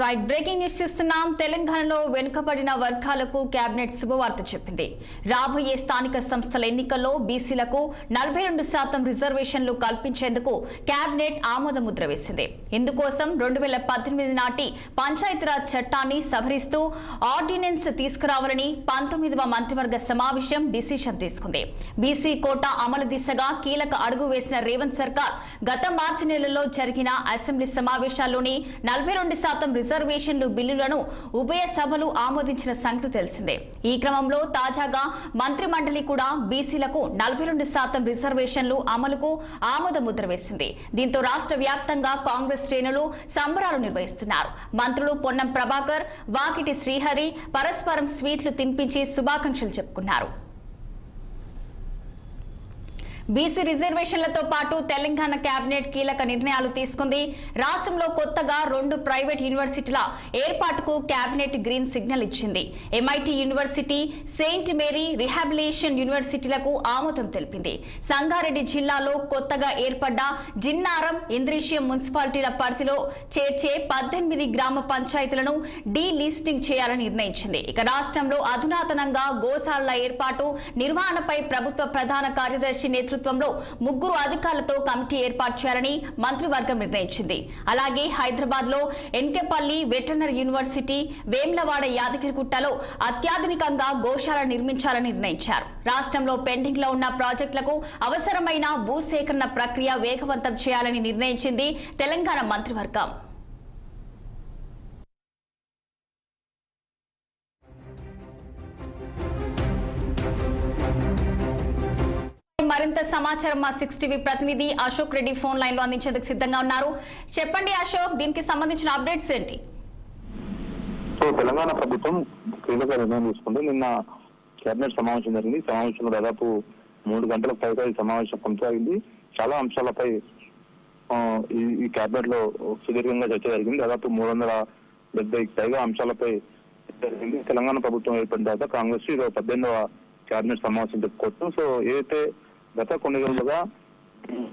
Right breaking news చూస్తున్నాం. తెలంగాణలో వెనుకబడిన వర్గాలకు కేబినెట్ శుభవార్త చెప్పింది. రాబోయే స్థానిక సంస్థల ఎన్నికల్లో బీసీలకు నలభై రెండు శాతం రిజర్వేషన్లు కల్పించేందుకు కేబినెట్ ఆమోదముద్ర వేసింది. ఇందుకోసం రెండు వేల పద్దెనిమిది నాటి పంచాయతీరాజ్ చట్టాన్ని సవరిస్తూ ఆర్డినెన్స్ తీసుకురావాలని పంతొమ్మిదవ మంత్రివర్గ సమావేశం డిసిషన్ తీసుకుంది. బీసీ కోటా అమలు దిశగా కీలక అడుగు వేసిన రేవంత్ సర్కార్ గత మార్చి నెలలో జరిగిన అసెంబ్లీ సమావేశాల్లోని నలభై రెండు శాతం రిజర్వేషన్లు బిల్లులను ఉభయ సభలు ఆమోదించిన సంగతి తెలిసిందే. ఈ క్రమంలో తాజాగా మంత్రి మండలి కూడా బీసీలకు నలభై రెండు శాతం రిజర్వేషన్లు అమలుకు ఆమోద ముద్ర వేసింది. దీంతో రాష్ట్ర వ్యాప్తంగా కాంగ్రెస్ శ్రేణులు సంబరాలు నిర్వహిస్తున్నారు. మంత్రులు పొన్నం ప్రభాకర్ వాకిటి శ్రీహరి పరస్పరం స్వీట్లు తినిపించి శుభాకాంక్షలు చెప్పుకున్నారు. బీసీ రిజర్వేషన్లతో పాటు తెలంగాణ కేబినెట్ కీలక నిర్ణయాలు తీసుకుంది. రాష్ట్రంలో కొత్తగా రెండు ప్రైవేట్ యూనివర్సిటీల ఏర్పాటుకు కేబినెట్ గ్రీన్ సిగ్నల్ ఇచ్చింది. MIT university Saint Mary rehabilitation యూనివర్సిటీలకు ఆమోదం తెలిపింది. సంగారెడ్డి జిల్లాలో కొత్తగా ఏర్పడ్డ జిన్నారం ఇంద్రీషియం మున్సిపాలిటీల పరిధిలో చేర్చే పద్దెనిమిది గ్రామ పంచాయతీలను డీ లిస్టింగ్ చేయాలని నిర్ణయించింది. ఇక రాష్ట్రంలో అధునాతనంగా గోశాలల ఏర్పాటు నిర్వహణపై ప్రభుత్వ ప్రధాన కార్యదర్శి నేతృత్వంలో ముగ్గురు అధికారులతో కమిటీ ఏర్పాటు చేయాలని మంత్రివర్గం నిర్ణయించింది. అలాగే హైదరాబాద్లో ఎన్కెపల్లి వెటర్నరీ యూనివర్సిటీ వేమ్లవాడ యాదగిరిగుట్టలో అత్యాధునికంగా గోశాల నిర్మించాలని నిర్ణయించారు. రాష్ట్రంలో పెండింగ్లో ఉన్న ప్రాజెక్టులకు అవసరమైన భూసేకరణ ప్రక్రియ వేగవంతం చేయాలని నిర్ణయించింది తెలంగాణ మంత్రివర్గం. మరింత సమాచారం మా సిక్స్ టీవీ ప్రతినిధి అశోక్ రెడ్డి ఫోన్ లైన్లో అందించేందుకు సిద్ధంగా ఉన్నారు. చెప్పండి అశోక్ దీనికి సంబంధించిన అప్డేట్స్ ఏంటి? సో తెలంగాణ ప్రభుత్వం కీలక నిర్ణయం తీసుకుంది. నిన్న కేబినెట్ సమావేశం జరిగింది. సమావేశంలో దాదాపు మూడు గంటలకు పైగా ఈ సమావేశం కొనసాగింది. చాలా అంశాలపై ఈ కేబినెట్లో సుదీర్ఘంగా చర్చ జరిగింది. దాదాపు మూడు వందల డెబ్బై పైగా అంశాలపై జరిగింది. తెలంగాణ ప్రభుత్వం ఏర్పడిన తర్వాత కాంగ్రెస్ ఇది పద్దెనిమిదవ కేబినెట్ సమావేశం చెప్పుకోవచ్చు. సో ఏదైతే గత కొన్ని రోజులుగా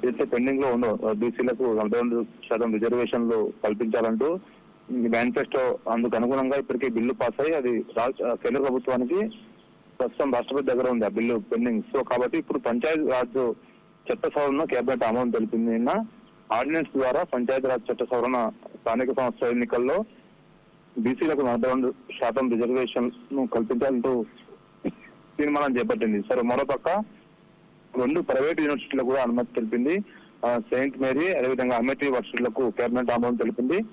ఏదైతే పెండింగ్లో ఉందో బీసీలకు నలభై రెండు శాతం రిజర్వేషన్లు కల్పించాలంటూ మేనిఫెస్టో అందుకు అనుగుణంగా ఇప్పటికే బిల్లు పాస్ అయ్యి అది కేంద్ర ప్రభుత్వానికి ప్రస్తుతం రాష్ట్రపతి దగ్గర ఉంది ఆ బిల్లు పెండింగ్ సో కాబట్టి ఇప్పుడు పంచాయతీ రాజ్ చట్ట సవరణ కేబినెట్ ఆమోదం తెలిపింది నిన్న. ఆర్డినెన్స్ ద్వారా పంచాయతీ రాజ్ చట్ట సవరణ స్థానిక సంస్థ ఎన్నికల్లో బీసీలకు నలభై రెండు శాతం రిజర్వేషన్ను కల్పించాలంటూ తీర్మానం చేపట్టింది. సరే మరోపక్క రెండు ప్రైవేట్ యూనివర్సిటీలకు కూడా అనుమతి తెలిపింది. సెయింట్ మేరీ అదేవిధంగా అమిటీ యూనివర్సిటీలకు కేబినెట్ ఆమోదం తెలిపింది.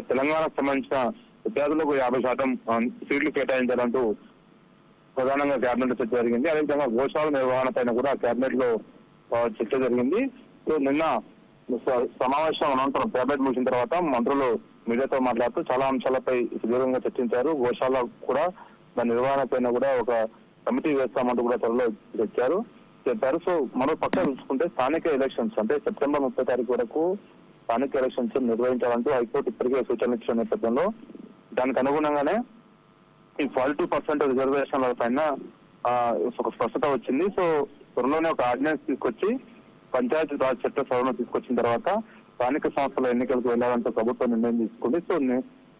తెలంగాణకు సంబంధించిన విద్యార్థులకు యాభై శాతం సీట్లు కేటాయించాలంటూ ప్రధానంగా కేబినెట్ చర్చ జరిగింది. అదేవిధంగా గోశాల నిర్వహణ పైన కూడా కేబినెట్లో చర్చ జరిగింది. సో నిన్న స- సమావేశం అనంతరం కేబినెట్ ముగిసిన తర్వాత మంత్రులు మీడియాతో మాట్లాడుతూ చాలా అంశాలపై సుదీర్ఘంగా చర్చించారు. గోశాల కూడా దాని నిర్వహణ పైన కూడా ఒక కమిటీ వేస్తామంటూ కూడా త్వరలో తెచ్చారు చెప్పారు సో మరో పక్క చూసుకుంటే స్థానిక ఎలక్షన్స్ అంటే సెప్టెంబర్ ముప్పై తారీఖు వరకు స్థానిక ఎలక్షన్స్ నిర్వహించాలంటూ హైకోర్టు ఇప్పటికే సూచనలు ఇచ్చిన నేపథ్యంలో దానికి అనుగుణంగానే ఈ ఫార్టీ టూ పర్సెంట్ రిజర్వేషన్ల పైన ఒక స్పష్టత వచ్చింది. సో త్వరలోనే ఒక ఆర్డినెన్స్ తీసుకొచ్చి పంచాయతీ రాజ్ చట్ట సవరణ తీసుకొచ్చిన తర్వాత స్థానిక సంస్థల ఎన్నికలకు వెళ్ళాలంటూ ప్రభుత్వం నిర్ణయం తీసుకుంది. సో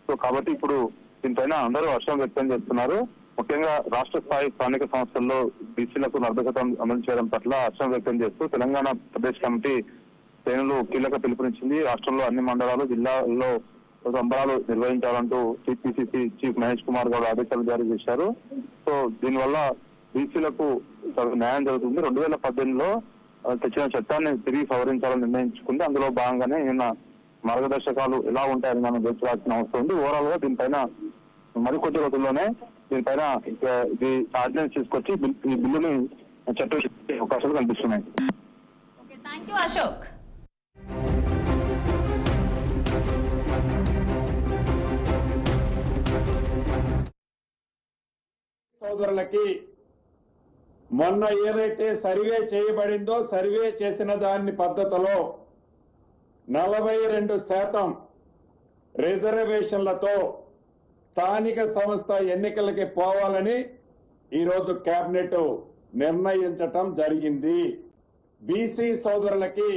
సో కాబట్టి ఇప్పుడు దీనిపైన అందరూ హర్షం వ్యక్తం చేస్తున్నారు. ముఖ్యంగా రాష్ట్ర స్థాయి స్థానిక సంస్థల్లో బీసీలకు నలభై అమలు చేయడం పట్ల హర్షం వ్యక్తం చేస్తూ తెలంగాణ ప్రదేశ్ కమిటీ శ్రేణులు కీలక పిలుపునిచ్చింది. రాష్ట్రంలో అన్ని మండలాలు జిల్లాల్లో సంబరాలు నిర్వహించాలంటూ టీపీసీసీ చీఫ్ మహేష్ కుమార్ గౌడ్ ఆదేశాలు జారీ చేశారు. సో దీనివల్ల బీసీలకు న్యాయం జరుగుతుంది. రెండు వేల పద్దెనిమిదిలో తెచ్చిన చట్టాన్ని తిరిగి సవరించాలని నిర్ణయించుకుంది. అందులో భాగంగానే నిన్న మార్గదర్శకాలు ఎలా ఉంటాయని మనం వేర్చాల్సిన అవసరం ఉంది. ఓవరాల్గా దీనిపైన మరికొద్ది రోజుల్లోనే దీనిపైన ఇది ఆర్డినెన్స్ తీసుకొచ్చి బిల్- ఈ బిల్లుని చట్టం అవకాశాలు కనిపిస్తున్నాయి ఓకే థ్యాంక్ యూ అశోక్ సోదరులకి మొన్న ఏదైతే సర్వే చేయబడిందో సర్వే చేసిన దాని పద్ధతిలో నలభై రెండు శాతం రిజర్వేషన్లతో స్థానిక సంస్థ ఎన్నికలకి పోవాలని ఈరోజు కేబినెట్ నిర్ణయించటం జరిగింది. బీసీ సోదరులకి